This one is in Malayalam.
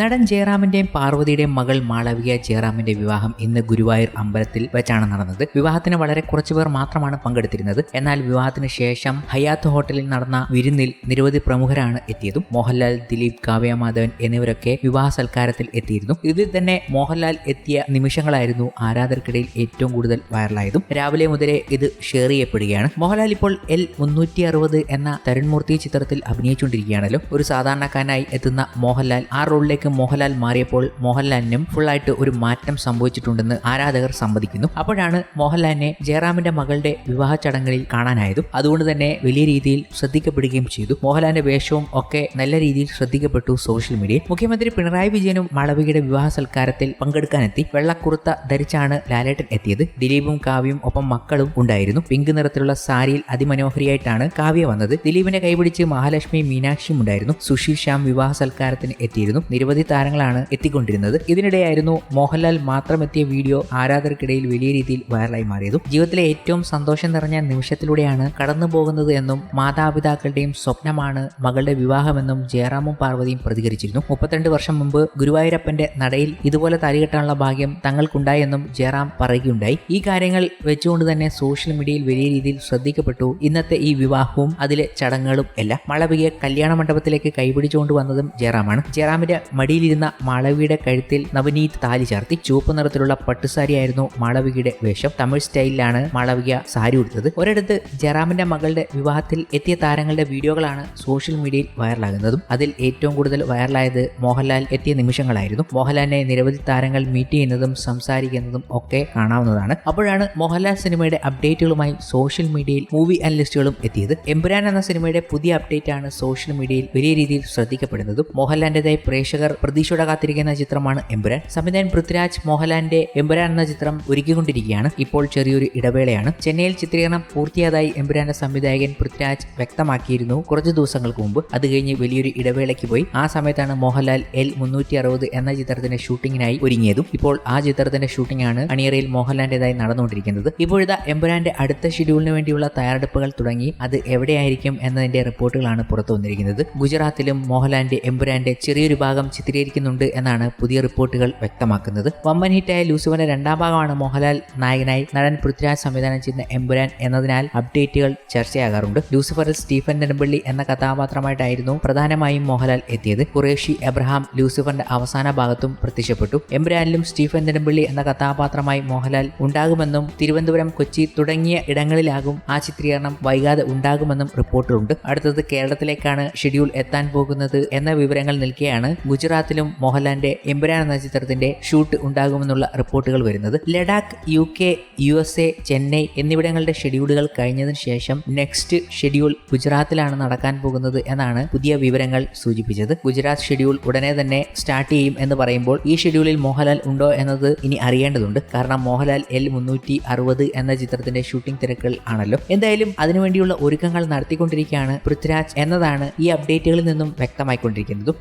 നടൻ ജയറാമിന്റെയും പാർവതിയുടെയും മകൾ മാളവിക ജയറാമിന്റെ വിവാഹം ഇന്ന് ഗുരുവായൂർ അമ്പലത്തിൽ വെച്ചാണ് നടന്നത്. വിവാഹത്തിന് വളരെ കുറച്ചു കുറച്ചുപേർ മാത്രമാണ് പങ്കെടുത്തിരുന്നത്. എന്നാൽ വിവാഹത്തിന് ശേഷം ഹയാത്ത് ഹോട്ടലിൽ നടന്ന വിരുന്നിൽ നിരവധി പ്രമുഖരാണ് എത്തിയതും. മോഹൻലാൽ ദിലീപ് കാവ്യ മാധവൻ എന്നിവരൊക്കെ വിവാഹ സൽക്കാരത്തിൽ എത്തിയിരുന്നു. ഇതിൽ തന്നെ മോഹൻലാൽ എത്തിയ നിമിഷങ്ങളായിരുന്നു ആരാധകർക്കിടയിൽ ഏറ്റവും കൂടുതൽ വൈറലായതും. രാവിലെ മുതലേ ഇത് ഷെയർ ചെയ്യപ്പെടുകയാണ്. മോഹൻലാൽ ഇപ്പോൾ എൽ മുന്നൂറ്റി അറുപത് എന്ന തരുൺമൂർത്തി ചിത്രത്തിൽ അഭിനയിച്ചുകൊണ്ടിരിക്കുകയാണല്ലോ. ഒരു സാധാരണക്കാരനായി എത്തുന്ന മോഹൻലാൽ ആ റോളിലേക്ക് മോഹൻലാൽ മാറിയപ്പോൾ മോഹൻലാലിനും ഫുള്ളായിട്ട് ഒരു മാറ്റം സംഭവിച്ചിട്ടുണ്ടെന്ന് ആരാധകർ സമ്മതിക്കുന്നു. അപ്പോഴാണ് മോഹൻലാലിനെ ജയറാമിന്റെ മകളുടെ വിവാഹ ചടങ്ങുകളിൽ കാണാനായതും അതുകൊണ്ട് തന്നെ വലിയ രീതിയിൽ ശ്രദ്ധിക്കപ്പെടുകയും ചെയ്തു. മോഹൻലാലിന്റെ വേഷവും ഒക്കെ നല്ല രീതിയിൽ ശ്രദ്ധിക്കപ്പെട്ടു സോഷ്യൽ മീഡിയയിൽ. മുഖ്യമന്ത്രി പിണറായി വിജയനും മാളവികയുടെ വിവാഹ സൽക്കാരത്തിൽ പങ്കെടുക്കാനെത്തി. വെള്ളക്കുറുത്ത ധരിച്ചാണ് ലാലേട്ടൻ എത്തിയത്. ദിലീപും കാവ്യയും ഒപ്പം മക്കളും ഉണ്ടായിരുന്നു. പിങ്ക് നിറത്തിലുള്ള സാരിയിൽ അതിമനോഹരിയായിട്ടാണ് കാവ്യ വന്നത്. ദിലീപിനെ കൈപിടിച്ച് മഹാലക്ഷ്മി മീനാക്ഷിയും ഉണ്ടായിരുന്നു. സുശീൽ ശ്യാം വിവാഹ സൽക്കാരത്തിന് എത്തിയിരുന്നു. നിരവധി താരങ്ങളാണ് എത്തിക്കൊണ്ടിരുന്നത്. ഇതിനിടെയായിരുന്നു മോഹൻലാൽ മാത്രം എത്തിയ വീഡിയോ ആരാധകർക്കിടയിൽ വലിയ രീതിയിൽ വൈറലായി മാറിയതും. ജീവിതത്തിലെ ഏറ്റവും സന്തോഷം നിറഞ്ഞ നിമിഷത്തിലൂടെയാണ് കടന്നു പോകുന്നത് എന്നും മാതാപിതാക്കളുടെയും സ്വപ്നമാണ് മകളുടെ വിവാഹമെന്നും ജയറാമും പാർവതിയും പ്രതികരിച്ചിരുന്നു. മുപ്പത്തിരണ്ട് വർഷം മുമ്പ് ഗുരുവായൂരപ്പന്റെ നടയിൽ ഇതുപോലെ താലികെട്ടാനുള്ള ഭാഗ്യം തങ്ങൾക്കുണ്ടായെന്നും ജയറാം പറയുകയുണ്ടായി. ഈ കാര്യങ്ങൾ വെച്ചുകൊണ്ട് തന്നെ സോഷ്യൽ മീഡിയയിൽ വലിയ രീതിയിൽ ശ്രദ്ധിക്കപ്പെട്ടു. ഇന്നത്തെ ഈ വിവാഹവും അതിലെ ചടങ്ങുകളും എല്ലാം മഴ പെയ്യെ കല്യാണ മണ്ഡപത്തിലേക്ക് കൈപിടിച്ചുകൊണ്ട് വന്നതും ജയറാമാണ്. ജയറാമിന്റെ മടിയിലിരുന്ന മാളവിയുടെ കഴുത്തിൽ നവനീത് താലി ചാർത്തി ചുവപ്പ് നിറത്തിലുള്ള പട്ടുസാരിയായിരുന്നു മാളവികയുടെ വേഷം. തമിഴ് സ്റ്റൈലിലാണ് മാളവിക സാരി ഉടുത്തത്. ഒരിടത്ത് ജയറാമിന്റെ മകളുടെ വിവാഹത്തിൽ എത്തിയ താരങ്ങളുടെ വീഡിയോകളാണ് സോഷ്യൽ മീഡിയയിൽ വൈറലാകുന്നതും അതിൽ ഏറ്റവും കൂടുതൽ വൈറലായത് മോഹൻലാൽ എത്തിയ നിമിഷങ്ങളായിരുന്നു. മോഹൻലാലിനെ നിരവധി താരങ്ങൾ മീറ്റ് ചെയ്യുന്നതും സംസാരിക്കുന്നതും ഒക്കെ കാണാവുന്നതാണ്. അപ്പോഴാണ് മോഹൻലാൽ സിനിമയുടെ അപ്ഡേറ്റുകളുമായി സോഷ്യൽ മീഡിയയിൽ മൂവി അനലിസ്റ്റുകളും എത്തിയത്. എമ്പുരാൻ എന്ന സിനിമയുടെ പുതിയ അപ്ഡേറ്റ് ആണ് സോഷ്യൽ മീഡിയയിൽ വലിയ രീതിയിൽ ശ്രദ്ധിക്കപ്പെടുന്നതും മോഹൻലാലിന്റേതായി പ്രേക്ഷകർ പ്രതീക്ഷയോടെ കാത്തിരിക്കുന്ന ചിത്രമാണ് എമ്പുരാൻ. സംവിധായകൻ പൃഥ്വിരാജ് മോഹൻലാലിന്റെ എമ്പുരാൻ എന്ന ചിത്രം ഒരുക്കിക്കൊണ്ടിരിക്കുകയാണ്. ഇപ്പോൾ ചെറിയൊരു ഇടവേളയാണ്. ചെന്നൈയിൽ ചിത്രീകരണം പൂർത്തിയായതായി എമ്പുരാന്റെ സംവിധായകൻ പൃഥ്വിരാജ് വ്യക്തമാക്കിയിരുന്നു കുറച്ച് ദിവസങ്ങൾക്ക് മുമ്പ്. അത് കഴിഞ്ഞ് വലിയൊരു ഇടവേളയ്ക്ക് പോയി. ആ സമയത്താണ് മോഹൻലാൽ എൽ മുന്നൂറ്റി അറുപത് എന്ന ചിത്രത്തിന്റെ ഷൂട്ടിങ്ങിനായി ഒരുങ്ങിയതും. ഇപ്പോൾ ആ ചിത്രത്തിന്റെ ഷൂട്ടിംഗ് ആണ് അണിയറയിൽ മോഹൻലാലിന്റേതായി നടന്നുകൊണ്ടിരിക്കുന്നത്. ഇപ്പോഴത്തെ എമ്പുരാന്റെ അടുത്ത ഷെഡ്യൂളിന് വേണ്ടിയുള്ള തയ്യാറെടുപ്പുകൾ തുടങ്ങി. അത് എവിടെയായിരിക്കും എന്നതിന്റെ റിപ്പോർട്ടുകളാണ് പുറത്തു വന്നിരിക്കുന്നത് ഗുജറാത്തിലും മോഹൻലാലിന്റെ എമ്പുരാന്റെ ചെറിയൊരു ഭാഗം ചിത്രീകരിക്കുന്നുണ്ട് എന്നാണ് പുതിയ റിപ്പോർട്ടുകൾ വ്യക്തമാക്കുന്നത്. വമ്പൻ ഹിറ്റായ ലൂസിഫറിന്റെ രണ്ടാം ഭാഗമാണ് മോഹൻലാൽ നായകനായി നടൻ പൃഥ്വിരാജ് സംവിധാനം ചെയ്യുന്ന എമ്പുരാൻ എന്നതിനാൽ അപ്ഡേറ്റുകൾ ചർച്ചയാകാറുണ്ട്. ലൂസിഫറിൽ സ്റ്റീഫൻ നെടുമ്പള്ളി എന്ന കഥാപാത്രമായിട്ടായിരുന്നു പ്രധാനമായും മോഹൻലാൽ എത്തിയത്. കുറേഷി എബ്രഹാം ലൂസിഫറിന്റെ അവസാന ഭാഗത്തും പ്രത്യക്ഷപ്പെട്ടു. എമ്പുരാനിലും സ്റ്റീഫൻ നെടുമ്പള്ളി എന്ന കഥാപാത്രമായി മോഹൻലാൽ ഉണ്ടാകുമെന്നും തിരുവനന്തപുരം കൊച്ചി തുടങ്ങിയ ഇടങ്ങളിലാകും ആ ചിത്രീകരണം. വൈകാതെ ഉണ്ടാകുമെന്നും റിപ്പോർട്ടുണ്ട് അടുത്തത് കേരളത്തിലേക്കാണ് ഷെഡ്യൂൾ എത്താൻ പോകുന്നത് എന്ന വിവരങ്ങൾ നിൽക്കെയാണ് ഗുജറാത്തിലും മോഹൻലാലിന്റെ എമ്പുരാൻ എന്ന ചിത്രത്തിന്റെ ഷൂട്ട് ഉണ്ടാകുമെന്നുള്ള റിപ്പോർട്ടുകൾ വരുന്നത്. Ladakh U K U S A Chennai എന്നിവിടങ്ങളുടെ ഷെഡ്യൂളുകൾ കഴിഞ്ഞതിന് ശേഷം നെക്സ്റ്റ് ഷെഡ്യൂൾ ഗുജറാത്തിലാണ് നടക്കാൻ പോകുന്നത് എന്നാണ് പുതിയ വിവരങ്ങൾ സൂചിപ്പിച്ചത്. ഗുജറാത്ത് ഷെഡ്യൂൾ ഉടനെ തന്നെ സ്റ്റാർട്ട് ചെയ്യും എന്ന് പറയുമ്പോൾ ഈ ഷെഡ്യൂളിൽ മോഹൻലാൽ ഉണ്ടോ എന്നത് ഇനി അറിയേണ്ടതുണ്ട്. കാരണം മോഹൻലാൽ എൽ മുന്നൂറ്റി അറുപത് എന്ന ചിത്രത്തിന്റെ ഷൂട്ടിംഗ് തിരക്കുകൾ ആണല്ലോ. എന്തായാലും അതിനുവേണ്ടിയുള്ള ഒരുക്കങ്ങൾ നടത്തിക്കൊണ്ടിരിക്കുകയാണ് പൃഥ്വിരാജ് എന്നതാണ് ഈ അപ്ഡേറ്റുകളിൽ നിന്നും വ്യക്തമായിക്കൊണ്ടിരിക്കുന്നതും.